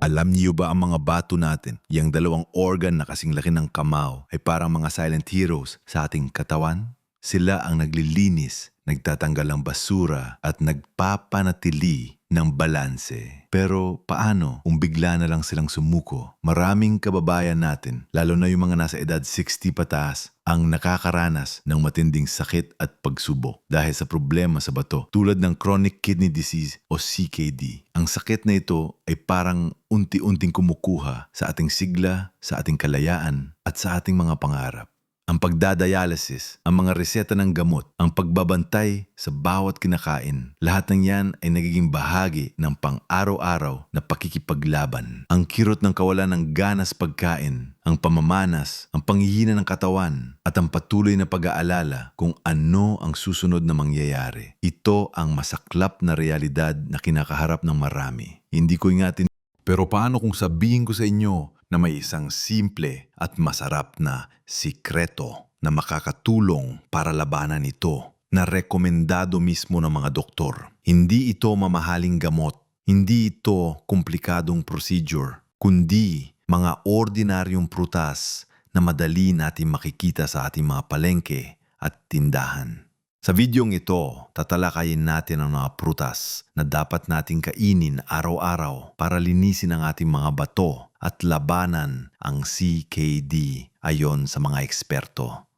Alam niyo ba ang mga bato natin, yung dalawang organ na kasing laki ng kamao ay parang mga silent heroes sa ating katawan? Sila ang naglilinis, nagtatanggal ng basura at nagpapanatili ng balanse. Pero paano kung bigla na lang silang sumuko? Maraming kababayan natin, lalo na yung mga nasa edad 60 pataas, ang nakakaranas ng matinding sakit at pagsubok dahil sa problema sa bato tulad ng chronic kidney disease o CKD. Ang sakit na ito ay parang unti-unting kumukuha sa ating sigla, sa ating kalayaan at sa ating mga pangarap. Ang pagdadialysis, ang mga reseta ng gamot, ang pagbabantay sa bawat kinakain, lahat ng yan ay nagiging bahagi ng pang-araw-araw na pakikipaglaban. Ang kirot ng kawalan ng ganas pagkain, ang pamamanas, ang panghihina ng katawan, at ang patuloy na pag-aalala kung ano ang susunod na mangyayari. Ito ang masaklap na realidad na kinakaharap ng marami. Hindi ko ingatin pero paano kung sabihin ko sa inyo na may isang simple at masarap na sikreto na makakatulong para labanan ito na rekomendado mismo ng mga doktor. Hindi ito mamahaling gamot, hindi ito komplikadong procedure, kundi mga ordinaryong prutas na madali natin makikita sa ating mga palengke at tindahan. Sa videong ito, tatalakayin natin ang mga prutas na dapat nating kainin araw-araw para linisin ang ating mga bato at labanan ang CKD ayon sa mga eksperto.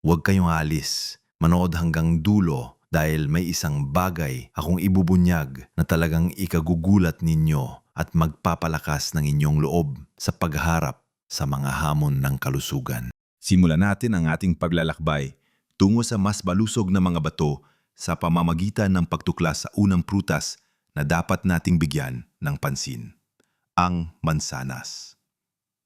Huwag kayong alis, manood hanggang dulo dahil may isang bagay akong ibubunyag na talagang ikagugulat ninyo at magpapalakas ng inyong loob sa pagharap sa mga hamon ng kalusugan. Simulan natin ang ating paglalakbay tungo sa mas balusog na mga bato sa pamamagitan ng pagtuklas sa unang prutas na dapat nating bigyan ng pansin, ang mansanas.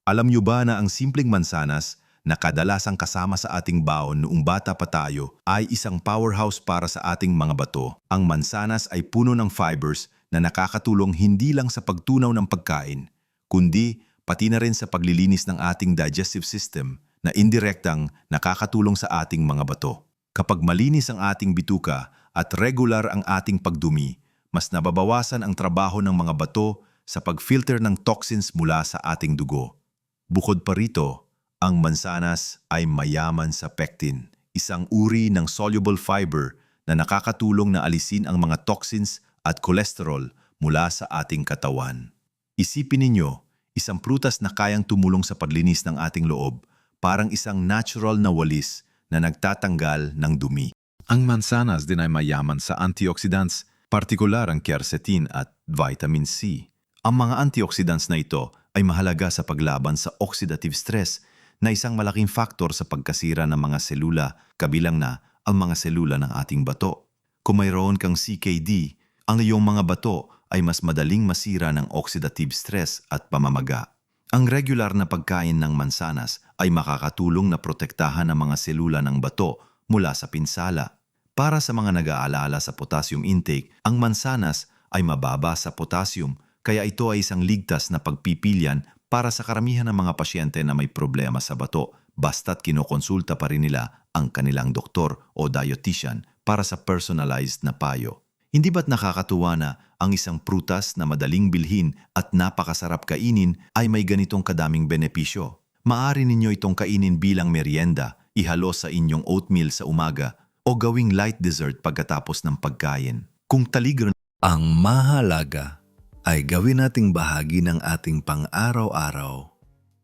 Alam niyo ba na ang simpleng mansanas na kadalasang kasama sa ating baon noong bata pa tayo ay isang powerhouse para sa ating mga bato? Ang mansanas ay puno ng fibers na nakakatulong hindi lang sa pagtunaw ng pagkain, kundi pati na rin sa paglilinis ng ating digestive system na indirektang nakakatulong sa ating mga bato. Kapag malinis ang ating bituka at regular ang ating pagdumi, mas nababawasan ang trabaho ng mga bato sa pag-filter ng toxins mula sa ating dugo. Bukod pa rito, ang mansanas ay mayaman sa pectin, isang uri ng soluble fiber na nakakatulong na alisin ang mga toxins at cholesterol mula sa ating katawan. Isipin ninyo, isang prutas na kayang tumulong sa paglinis ng ating loob parang isang natural na walis na nagtatanggal ng dumi. Ang mansanas din ay mayaman sa antioxidants, partikular ang quercetin at vitamin C. Ang mga antioxidants na ito ay mahalaga sa paglaban sa oxidative stress na isang malaking faktor sa pagkasira ng mga selula, kabilang na ang mga selula ng ating bato. Kung mayroon kang CKD, ang iyong mga bato ay mas madaling masira ng oxidative stress at pamamaga. Ang regular na pagkain ng mansanas ay makakatulong na protektahan ang mga selula ng bato mula sa pinsala. Para sa mga nag-aalala sa potassium intake, ang mansanas ay mababa sa potassium kaya ito ay isang ligtas na pagpipilian para sa karamihan ng mga pasyente na may problema sa bato basta't kinokonsulta pa rin nila ang kanilang doktor o dietitian para sa personalized na payo. Hindi ba't nakakatuwa na ang isang prutas na madaling bilhin at napakasarap kainin ay may ganitong kadaming benepisyo? Maari ninyo itong kainin bilang merienda, ihalo sa inyong oatmeal sa umaga, o gawing light dessert pagkatapos ng pagkain. Kung taligran ang mahalaga ay gawin nating bahagi ng ating pang-araw-araw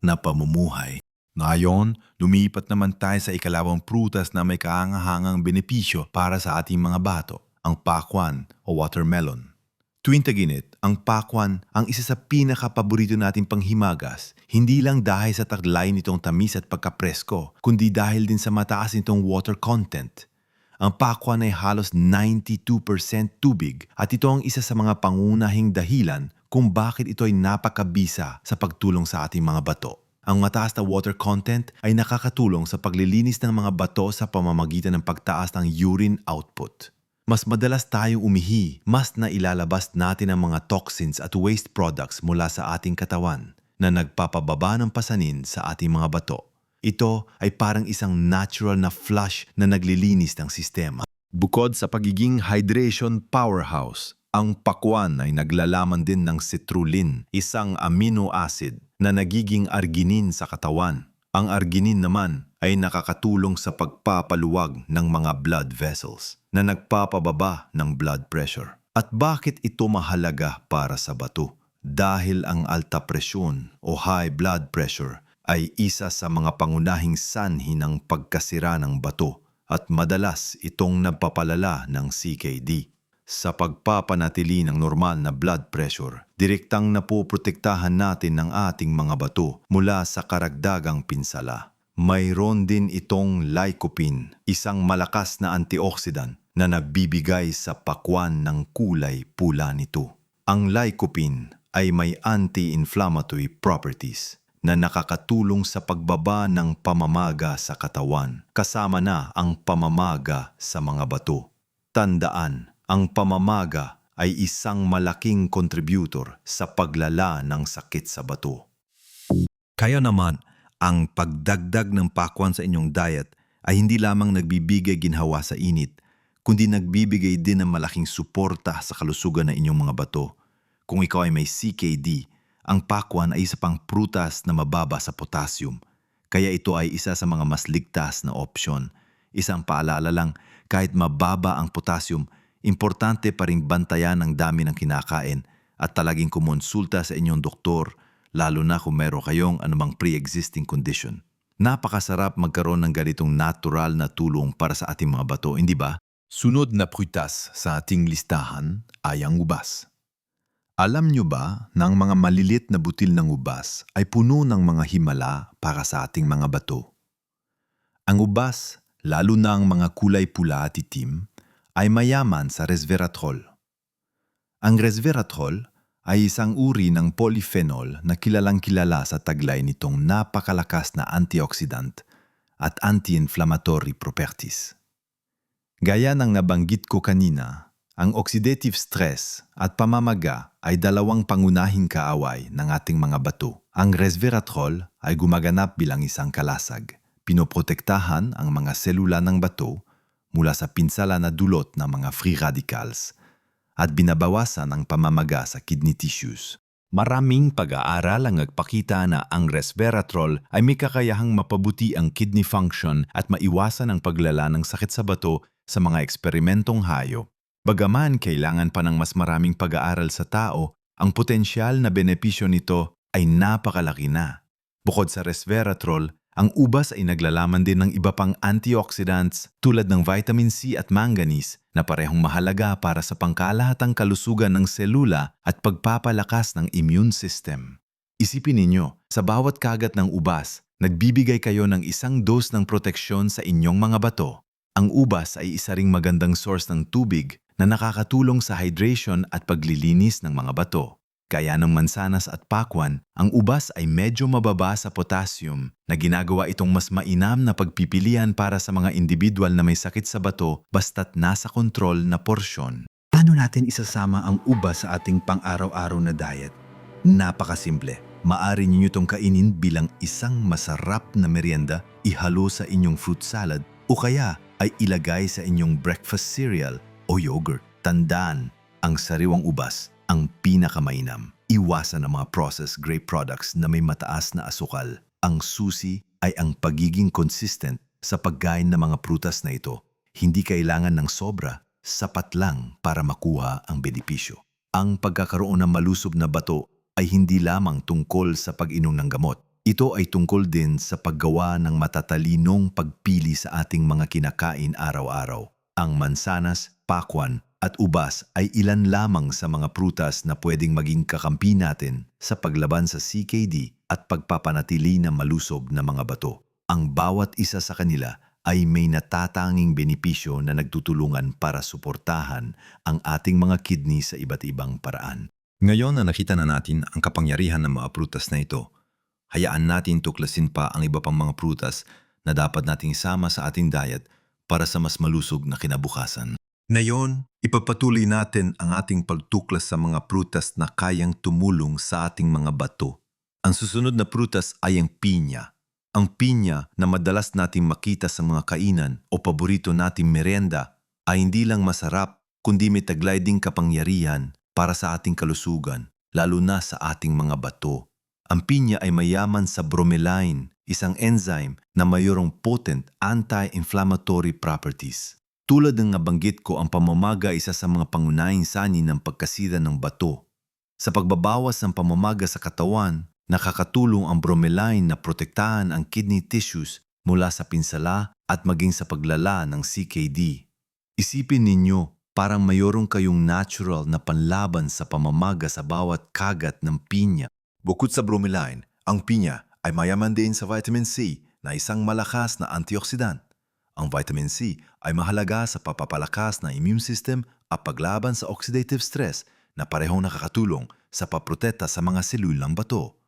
na pamumuhay. Ngayon, lumipat naman tayo sa ikalawang prutas na may kahangahangang benepisyo para sa ating mga bato ang pakwan o watermelon. Tuwing taginit, ang pakwan ang isa sa pinakapaborito nating panghimagas, hindi lang dahil sa taglay nitong tamis at pagkapresko, kundi dahil din sa mataas nitong water content. Ang pakwan ay halos 92% tubig at ito ang isa sa mga pangunahing dahilan kung bakit ito ay napakabisa sa pagtulong sa ating mga bato. Ang mataas na water content ay nakakatulong sa paglilinis ng mga bato sa pamamagitan ng pagtaas ng urine output mas madalas tayong umihi, mas na ilalabas natin ang mga toxins at waste products mula sa ating katawan na nagpapababa ng pasanin sa ating mga bato. Ito ay parang isang natural na flush na naglilinis ng sistema. Bukod sa pagiging hydration powerhouse, Ang pakwan ay naglalaman din ng citrulline, isang amino acid na nagiging arginin sa katawan. Ang arginin naman ay nakakatulong sa pagpapaluwag ng mga blood vessels na nagpapababa ng blood pressure. At bakit ito mahalaga para sa bato? Dahil ang alta presyon o high blood pressure ay isa sa mga pangunahing sanhi ng pagkasira ng bato at madalas itong nagpapalala ng CKD. Sa pagpapanatili ng normal na blood pressure, direktang napoprotektahan natin ng ating mga bato mula sa karagdagang pinsala. Mayroon din itong lycopene, isang malakas na antioxidant na nagbibigay sa pakwan ng kulay pula nito. Ang lycopene ay may anti-inflammatory properties na nakakatulong sa pagbaba ng pamamaga sa katawan, kasama na ang pamamaga sa mga bato. Tandaan, ang pamamaga ay isang malaking contributor sa paglala ng sakit sa bato. Kaya naman, ang pagdagdag ng pakwan sa inyong diet ay hindi lamang nagbibigay ginhawa sa init, kundi nagbibigay din ng malaking suporta sa kalusugan ng inyong mga bato. Kung ikaw ay may CKD, ang pakwan ay isa pang prutas na mababa sa potassium. Kaya ito ay isa sa mga mas ligtas na opsyon. Isang paalala lang, kahit mababa ang potassium, importante pa rin bantayan ang dami ng kinakain at talaging kumonsulta sa inyong doktor, lalo na kung meron kayong anumang pre-existing condition. Napakasarap magkaroon ng ganitong natural na tulong para sa ating mga bato, hindi ba? Sunod na prutas sa ating listahan ay ang ubas. Alam nyo ba na ang mga malilit na butil ng ubas ay puno ng mga himala para sa ating mga bato? Ang ubas, lalo na ang mga kulay pula at itim, ay mayaman sa resveratrol. Ang resveratrol ay isang uri ng polyphenol na kilalang kilala sa taglay nitong napakalakas na antioxidant at anti-inflammatory properties. Gaya ng nabanggit ko kanina, ang oxidative stress at pamamaga ay dalawang pangunahing kaaway ng ating mga bato. Ang resveratrol ay gumaganap bilang isang kalasag. Pinoprotektahan ang mga selula ng bato mula sa pinsala na dulot ng mga free radicals at binabawasan ang pamamaga sa kidney tissues. Maraming pag-aaral ang nagpakita na ang resveratrol ay may kakayahang mapabuti ang kidney function at maiwasan ang paglala ng sakit sa bato sa mga eksperimentong hayop. Bagaman kailangan pa ng mas maraming pag-aaral sa tao, ang potensyal na benepisyo nito ay napakalaki na. Bukod sa resveratrol, ang ubas ay naglalaman din ng iba pang antioxidants tulad ng vitamin C at manganese na parehong mahalaga para sa pangkalahatang kalusugan ng selula at pagpapalakas ng immune system. Isipin ninyo, sa bawat kagat ng ubas, nagbibigay kayo ng isang dose ng proteksyon sa inyong mga bato. Ang ubas ay isa ring magandang source ng tubig na nakakatulong sa hydration at paglilinis ng mga bato. Kaya ng mansanas at pakwan, ang ubas ay medyo mababa sa potassium na ginagawa itong mas mainam na pagpipilian para sa mga individual na may sakit sa bato basta't nasa kontrol na porsyon. Paano natin isasama ang ubas sa ating pang-araw-araw na diet? Napakasimple. Maari ninyo itong kainin bilang isang masarap na merienda, ihalo sa inyong fruit salad o kaya ay ilagay sa inyong breakfast cereal o yogurt. Tandaan, ang sariwang ubas ang pinakamainam. Iwasan ang mga processed grape products na may mataas na asukal. Ang susi ay ang pagiging consistent sa pagkain ng mga prutas na ito. Hindi kailangan ng sobra, sapat lang para makuha ang benepisyo. Ang pagkakaroon ng malusob na bato ay hindi lamang tungkol sa pag-inom ng gamot. Ito ay tungkol din sa paggawa ng matatalinong pagpili sa ating mga kinakain araw-araw. Ang mansanas, pakwan at ubas ay ilan lamang sa mga prutas na pwedeng maging kakampi natin sa paglaban sa CKD at pagpapanatili ng malusob na mga bato. Ang bawat isa sa kanila ay may natatanging benepisyo na nagtutulungan para suportahan ang ating mga kidney sa iba't ibang paraan. Ngayon na nakita na natin ang kapangyarihan ng mga prutas na ito, hayaan natin tuklasin pa ang iba pang mga prutas na dapat nating isama sa ating diet para sa mas malusog na kinabukasan. Ngayon, ipapatuloy natin ang ating pagtuklas sa mga prutas na kayang tumulong sa ating mga bato. Ang susunod na prutas ay ang pinya. Ang pinya na madalas nating makita sa mga kainan o paborito nating merenda ay hindi lang masarap kundi may taglay ding kapangyarihan para sa ating kalusugan, lalo na sa ating mga bato. Ang pinya ay mayaman sa bromelain, isang enzyme na mayroong potent anti-inflammatory properties. Tulad ng nabanggit ko, ang pamamaga isa sa mga pangunahing sani ng pagkasira ng bato. Sa pagbabawas ng pamamaga sa katawan, nakakatulong ang bromelain na protektahan ang kidney tissues mula sa pinsala at maging sa paglala ng CKD. Isipin ninyo, parang mayroong kayong natural na panlaban sa pamamaga sa bawat kagat ng pinya. Bukod sa bromelain, ang pinya ay mayaman din sa vitamin C na isang malakas na antioxidant. Ang vitamin C ay mahalaga sa papapalakas ng immune system at paglaban sa oxidative stress na parehong nakakatulong sa paprotekta sa mga selulang bato.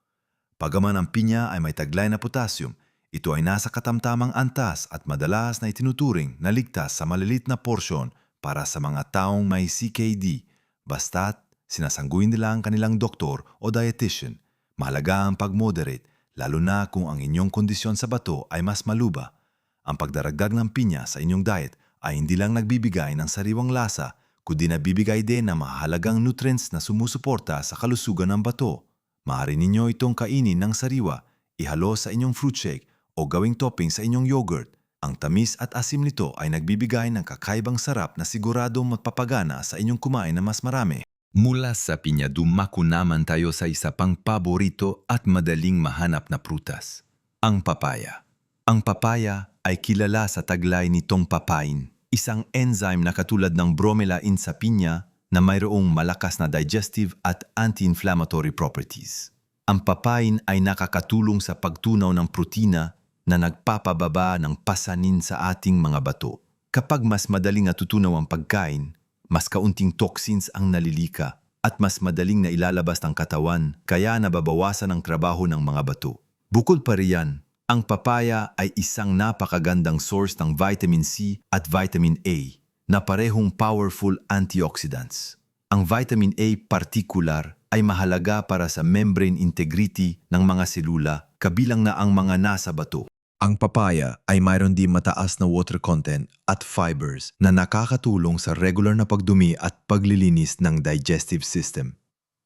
Pagaman ang pinya ay may taglay na potassium, ito ay nasa katamtamang antas at madalas na itinuturing na ligtas sa malilit na porsyon para sa mga taong may CKD, basta't sinasangguin nila ang kanilang doktor o dietitian. Mahalaga ang pag-moderate, lalo na kung ang inyong kondisyon sa bato ay mas maluba. Ang pagdaragdag ng pinya sa inyong diet ay hindi lang nagbibigay ng sariwang lasa, kundi nabibigay din ng mahalagang nutrients na sumusuporta sa kalusugan ng bato. Maaari ninyo itong kainin ng sariwa, ihalo sa inyong fruit shake o gawing topping sa inyong yogurt. Ang tamis at asim nito ay nagbibigay ng kakaibang sarap na siguradong magpapagana sa inyong kumain na mas marami. Mula sa pinya dumako naman tayo sa isa pang paborito at madaling mahanap na prutas, ang papaya. Ang papaya ay kilala sa taglay nitong papain, isang enzyme na katulad ng bromelain sa pinya na mayroong malakas na digestive at anti-inflammatory properties. Ang papain ay nakakatulong sa pagtunaw ng protina na nagpapababa ng pasanin sa ating mga bato. Kapag mas madaling natutunaw ang pagkain, mas kaunting toxins ang nalilika at mas madaling na ilalabas ng katawan kaya nababawasan ang trabaho ng mga bato. Bukod pa riyan, ang papaya ay isang napakagandang source ng vitamin C at vitamin A na parehong powerful antioxidants. Ang vitamin A particular ay mahalaga para sa membrane integrity ng mga selula kabilang na ang mga nasa bato. Ang papaya ay mayroon din mataas na water content at fibers na nakakatulong sa regular na pagdumi at paglilinis ng digestive system.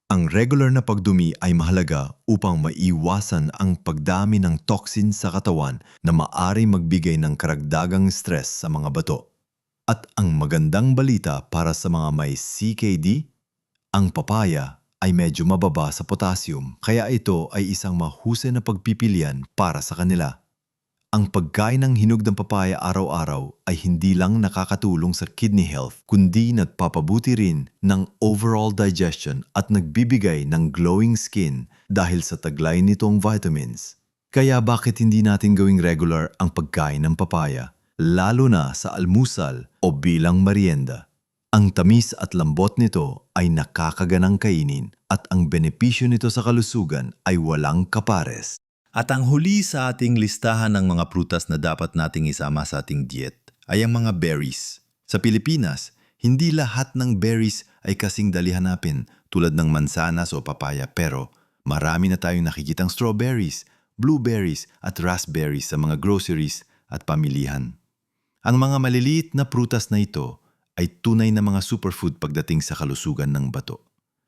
Ang regular na pagdumi ay mahalaga upang maiwasan ang pagdami ng toxin sa katawan na maari magbigay ng karagdagang stress sa mga bato. At ang magandang balita para sa mga may CKD, ang papaya ay medyo mababa sa potassium kaya ito ay isang mahusay na pagpipilian para sa kanila. Ang pagkain ng hinog ng papaya araw-araw ay hindi lang nakakatulong sa kidney health kundi nagpapabuti rin ng overall digestion at nagbibigay ng glowing skin dahil sa taglay nitong vitamins. Kaya bakit hindi natin gawing regular ang pagkain ng papaya, lalo na sa almusal o bilang merienda? Ang tamis at lambot nito ay nakakaganang kainin at ang benepisyo nito sa kalusugan ay walang kapares. At ang huli sa ating listahan ng mga prutas na dapat nating isama sa ating diet ay ang mga berries. Sa Pilipinas, hindi lahat ng berries ay kasing dali hanapin tulad ng mansanas o papaya pero marami na tayong nakikitang strawberries, blueberries at raspberries sa mga groceries at pamilihan. Ang mga maliliit na prutas na ito ay tunay na mga superfood pagdating sa kalusugan ng bato.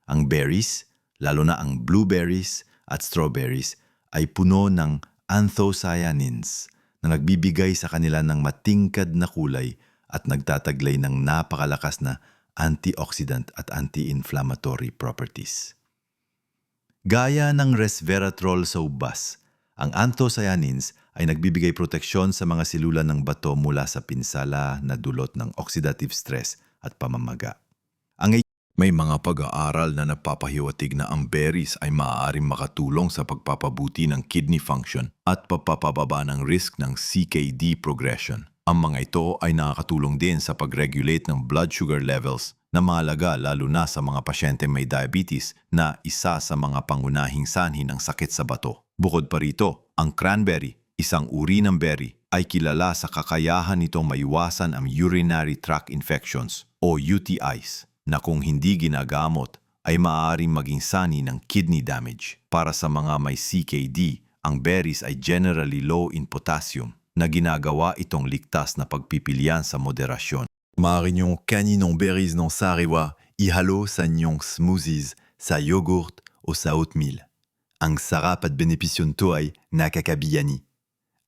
Ang berries, lalo na ang blueberries at strawberries, ay puno ng anthocyanins na nagbibigay sa kanila ng matingkad na kulay at nagtataglay ng napakalakas na antioxidant at anti-inflammatory properties. Gaya ng resveratrol sa ubas, ang anthocyanins ay nagbibigay proteksyon sa mga selula ng bato mula sa pinsala na dulot ng oxidative stress at pamamaga. May mga pag-aaral na napapahiwatig na ang berries ay maaaring makatulong sa pagpapabuti ng kidney function at papapababa ng risk ng CKD progression. Ang mga ito ay nakakatulong din sa pag-regulate ng blood sugar levels na mahalaga lalo na sa mga pasyente may diabetes na isa sa mga pangunahing sanhi ng sakit sa bato. Bukod pa rito, ang cranberry, isang uri ng berry, ay kilala sa kakayahan nitong maiwasan ang urinary tract infections o UTIs na kung hindi ginagamot ay maaaring maging sani ng kidney damage. Para sa mga may CKD, ang berries ay generally low in potassium na ginagawa itong ligtas na pagpipilian sa moderasyon. Maaari niyong kanin berries ng sariwa, ihalo sa inyong smoothies, sa yogurt o sa oatmeal. Ang sarap at benepisyo nito ay nakakabiyani.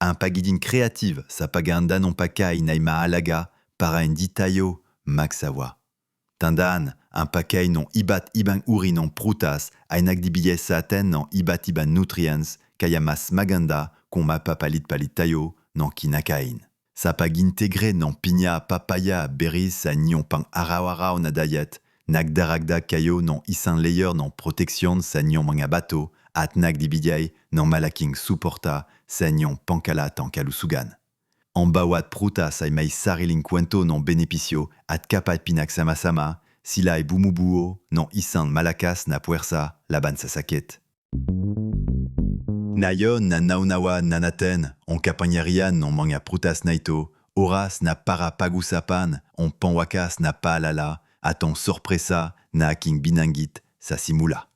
Ang pagiging kreative sa paghahanda ng pagkain ay mahalaga para hindi tayo magsawa. Tandaan, ang pagkain ng iba't ibang uri ng prutas ay nagbibigay sa atin ng iba't ibang nutrients kaya mas maganda kung mapapalit-palit tayo ng kinakain. Sa pag-integre ng pinya, papaya, berries sa inyong pang-araw-araw na diet, nagdaragdag kayo ng isang layer ng proteksyon sa inyong mga bato at nagbibigay ng malaking suporta sa inyong pangkalatang kalusugan. Ang bawat prutas ay may sariling kwento ng benepisyo at kapag pinagsama-sama, sila ay bumubuo ng isang malakas na puwersa laban sa sakit. Ngayon na naunawa na natin ang kapangyarihan ng mga prutas na ito, oras na para pag-usapan ang pangwakas na paalala at ang sorpresa na aking binanggit sa simula.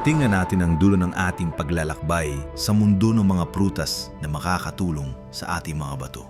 Tingnan natin ang dulo ng ating paglalakbay sa mundo ng mga prutas na makakatulong sa ating mga bato.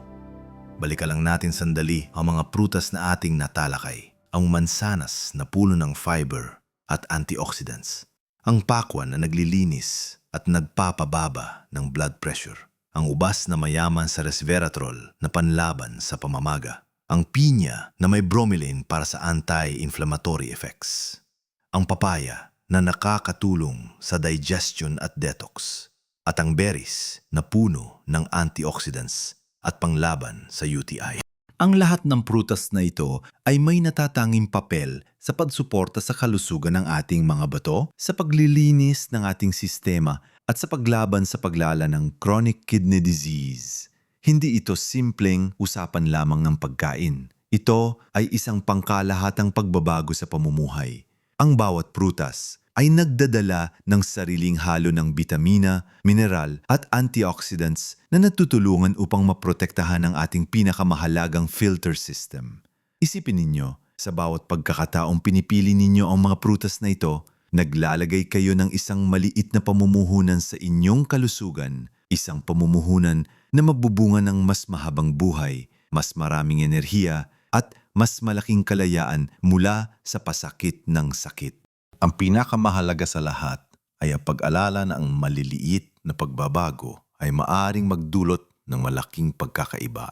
Balikan lang natin sandali ang mga prutas na ating natalakay. Ang mansanas na puno ng fiber at antioxidants. Ang pakwan na naglilinis at nagpapababa ng blood pressure. Ang ubas na mayaman sa resveratrol na panlaban sa pamamaga. Ang pinya na may bromelain para sa anti-inflammatory effects. Ang papaya na nakakatulong sa digestion at detox. At ang berries na puno ng antioxidants at panglaban sa UTI. Ang lahat ng prutas na ito ay may natatanging papel sa pagsuporta sa kalusugan ng ating mga bato, sa paglilinis ng ating sistema at sa paglaban sa paglala ng chronic kidney disease. Hindi ito simpleng usapan lamang ng pagkain. Ito ay isang pangkalahatang pagbabago sa pamumuhay. Ang bawat prutas ay nagdadala ng sariling halo ng bitamina, mineral at antioxidants na natutulungan upang maprotektahan ang ating pinakamahalagang filter system. Isipin ninyo, sa bawat pagkakataong pinipili ninyo ang mga prutas na ito, naglalagay kayo ng isang maliit na pamumuhunan sa inyong kalusugan, isang pamumuhunan na mabubunga ng mas mahabang buhay, mas maraming enerhiya at mas malaking kalayaan mula sa pasakit ng sakit. Ang pinakamahalaga sa lahat ay ang pag-alala na ang maliliit na pagbabago ay maaring magdulot ng malaking pagkakaiba.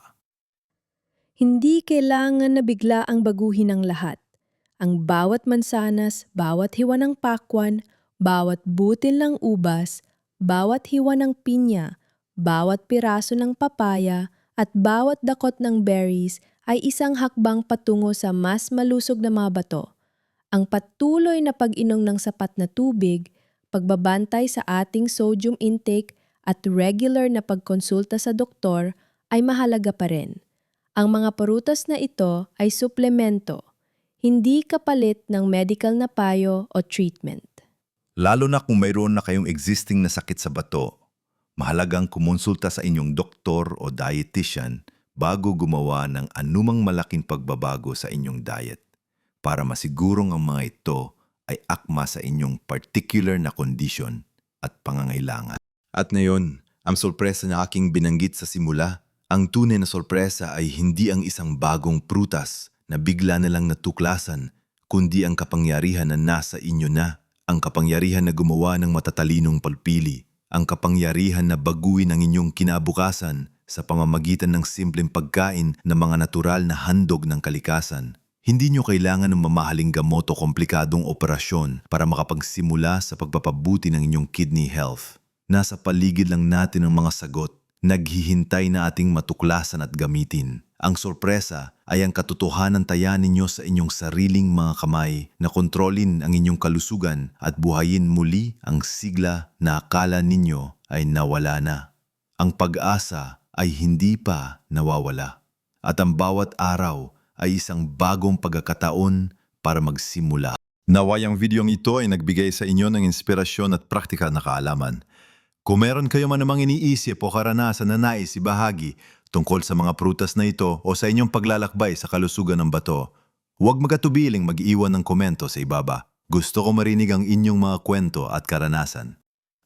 Hindi kailangan na bigla ang baguhin ang lahat. Ang bawat mansanas, bawat hiwa ng pakwan, bawat butil ng ubas, bawat hiwa ng pinya, bawat piraso ng papaya, at bawat dakot ng berries ay isang hakbang patungo sa mas malusog na mga bato. Ang patuloy na pag-inom ng sapat na tubig, pagbabantay sa ating sodium intake at regular na pagkonsulta sa doktor ay mahalaga pa rin. Ang mga prutas na ito ay suplemento, hindi kapalit ng medical na payo o treatment. Lalo na kung mayroon na kayong existing na sakit sa bato, mahalagang kumonsulta sa inyong doktor o dietitian bago gumawa ng anumang malaking pagbabago sa inyong diet para masigurong ang mga ito ay akma sa inyong particular na condition at pangangailangan. At ngayon, ang sorpresa na aking binanggit sa simula, ang tunay na sorpresa ay hindi ang isang bagong prutas na bigla na lang natuklasan, kundi ang kapangyarihan na nasa inyo na, ang kapangyarihan na gumawa ng matatalinong palpili, ang kapangyarihan na baguhin ang inyong kinabukasan sa pamamagitan ng simpleng pagkain ng mga natural na handog ng kalikasan. Hindi nyo kailangan ng mamahaling gamot o komplikadong operasyon para makapagsimula sa pagpapabuti ng inyong kidney health. Nasa paligid lang natin ang mga sagot, naghihintay na ating matuklasan at gamitin. Ang sorpresa ay ang katotohanan tayanin ninyo sa inyong sariling mga kamay na kontrolin ang inyong kalusugan at buhayin muli ang sigla na akala ninyo ay nawala na. Ang pag-asa ay hindi pa nawawala. At ang bawat araw ay isang bagong pagkakataon para magsimula. Naway ang videong ito ay nagbigay sa inyo ng inspirasyon at praktikal na kaalaman. Kung meron kayo man namang iniisip o karanasan na nais ibahagi tungkol sa mga prutas na ito o sa inyong paglalakbay sa kalusugan ng bato, huwag magatubiling mag-iwan ng komento sa ibaba. Gusto ko marinig ang inyong mga kwento at karanasan.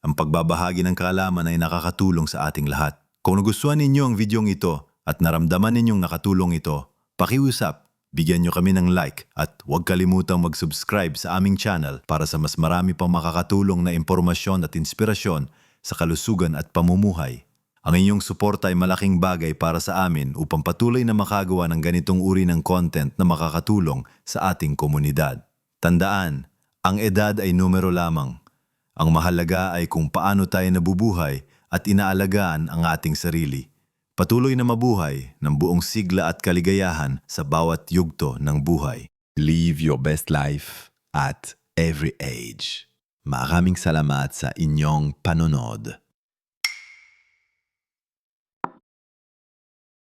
Ang pagbabahagi ng kaalaman ay nakakatulong sa ating lahat. Kung nagustuhan ninyo ang videong ito at naramdaman ninyong nakatulong ito, pakiusap, Bigyan nyo kami ng like at huwag kalimutang mag-subscribe sa aming channel para sa mas marami pang makakatulong na impormasyon at inspirasyon sa kalusugan at pamumuhay. Ang inyong suporta ay malaking bagay para sa amin upang patuloy na makagawa ng ganitong uri ng content na makakatulong sa ating komunidad. Tandaan, ang edad ay numero lamang. Ang mahalaga ay kung paano tayo nabubuhay at inaalagaan ang ating sarili. Patuloy na mabuhay ng buong sigla at kaligayahan sa bawat yugto ng buhay. Live your best life at every age. Maraming salamat sa inyong panonood.